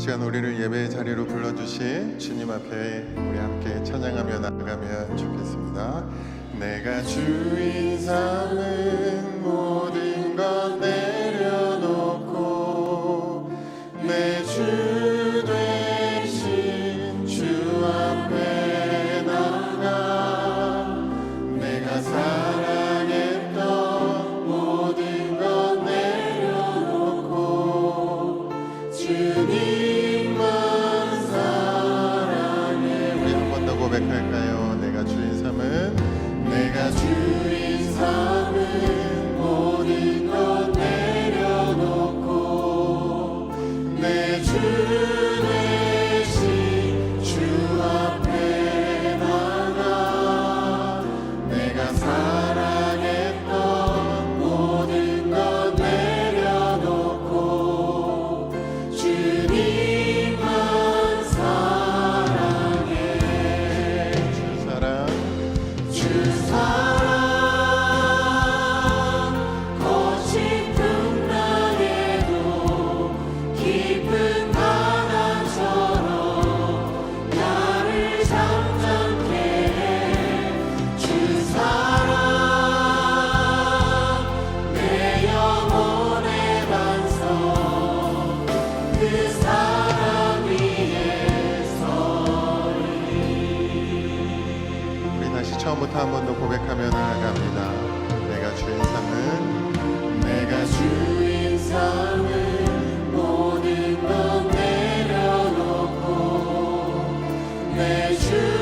시간 우리를 예배의 자리로 불러주신 주님 앞에 우리 함께 찬양하며 나아가면 좋겠습니다. 내가 주인 삼은 모든 것 내. to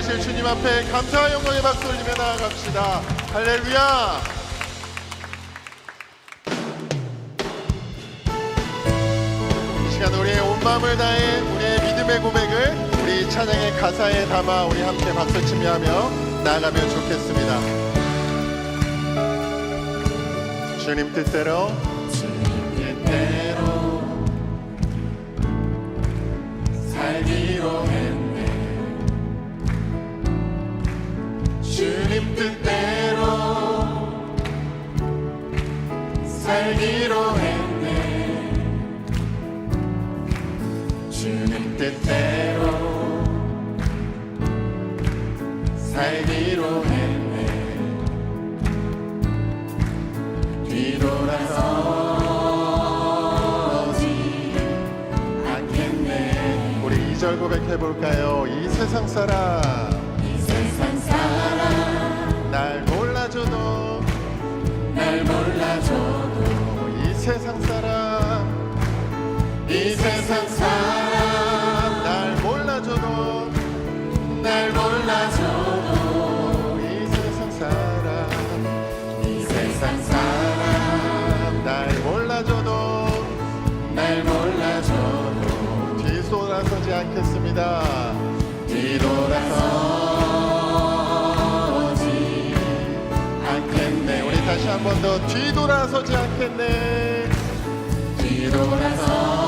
되실 주님 앞에 감사와 영광의 박수 올리며 나아갑시다. 할렐루야! 이 시간 우리의 온 마음을 다해 우리의 믿음의 고백을 우리 찬양의 가사에 담아 우리 함께 박수치며 하며 나아가면 좋겠습니다. 주님 뜻대로 뜻대로 살기로 했네. 뒤돌아서 절 고백해볼까요? 이 세상 사람. 이 세상 사람. 날 몰라줘도. 날 몰라줘도. 이 세상 사람. 이 세상 사람 않겠습니다. 뒤돌아서지 않겠네. 우리 다시 한 번 더 뒤돌아서지 않겠네. 뒤돌아서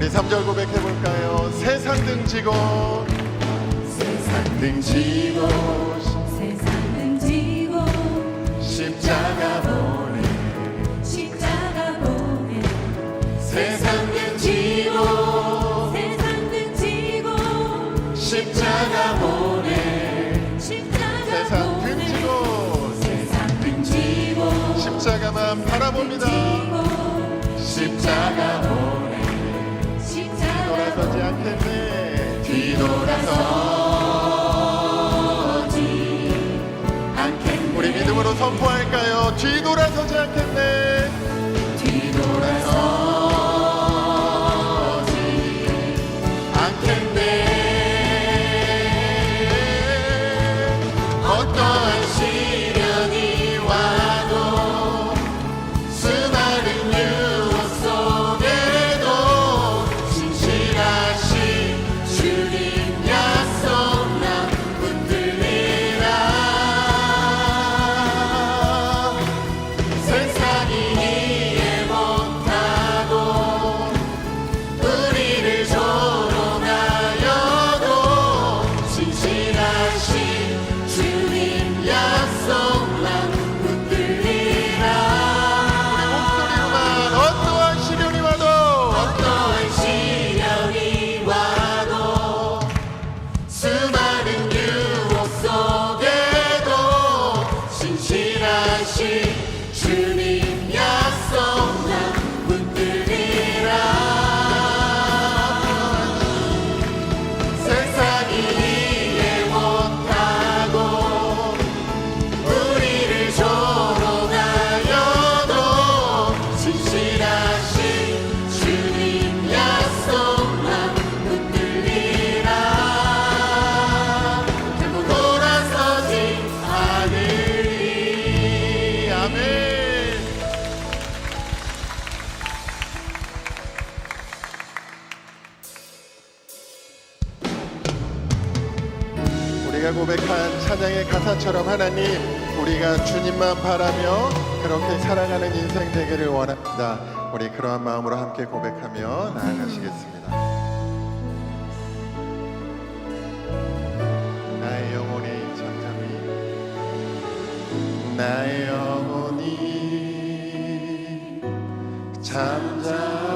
우리 3절 고백해 볼까요? 세상 등지고 세상 등지고 세상 등지고 십자가 보내. 십자가 보내. 세상 등지고 세상 등지고 십자가 보내. 십자가 세상 등지고 세상 등지고 십자가만 바라봅니다. 십자가 믿음으로 선포할까요? 뒤돌아서지 않겠네 고백한 찬양의 가사처럼 하나님 우리가 주님만 바라며 그렇게 살아가는 인생 되기를 원합니다. 우리 그러한 마음으로 함께 고백하며 나아가시겠습니다. 나의 영혼이 잠잠히 나의 영혼이 잠잠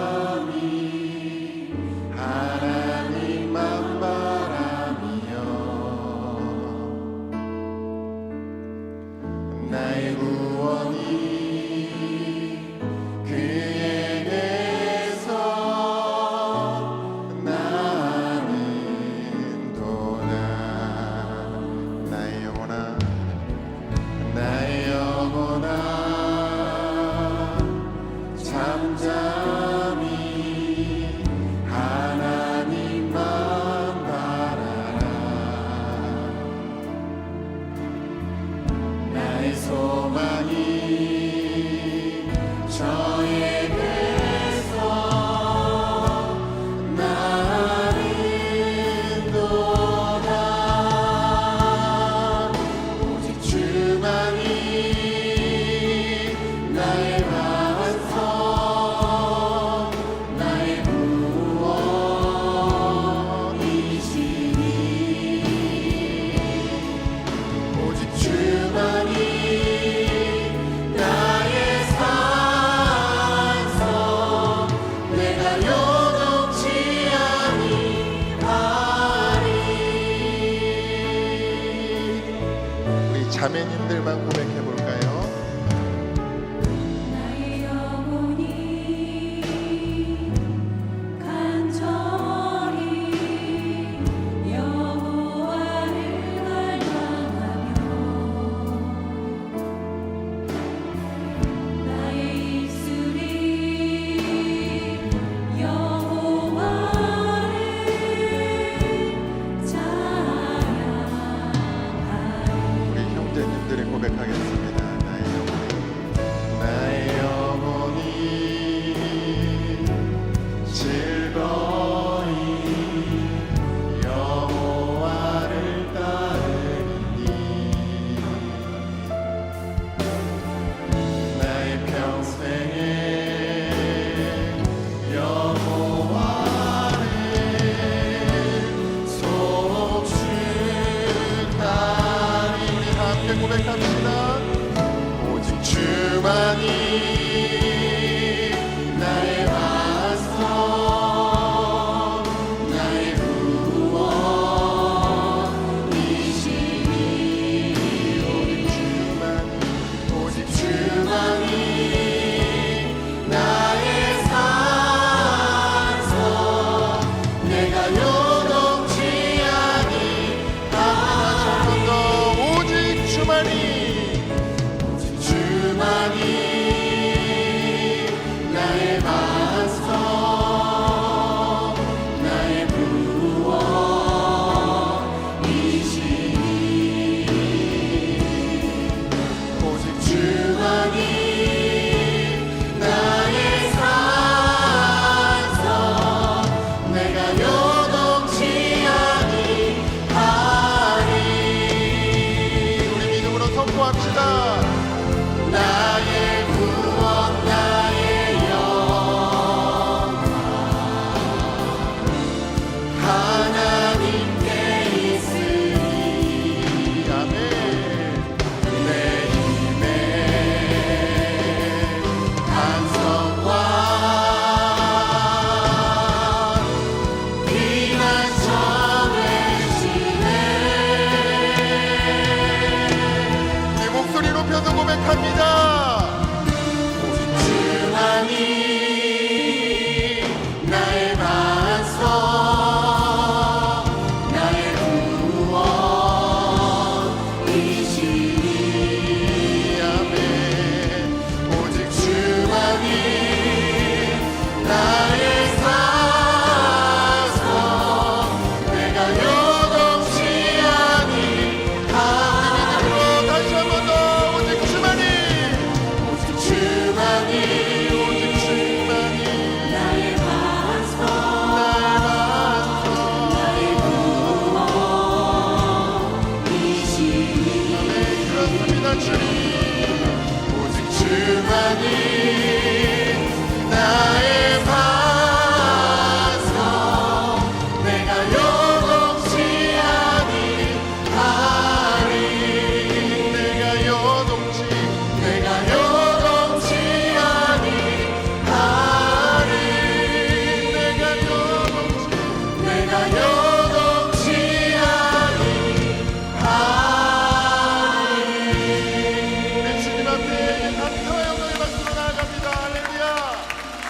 주만이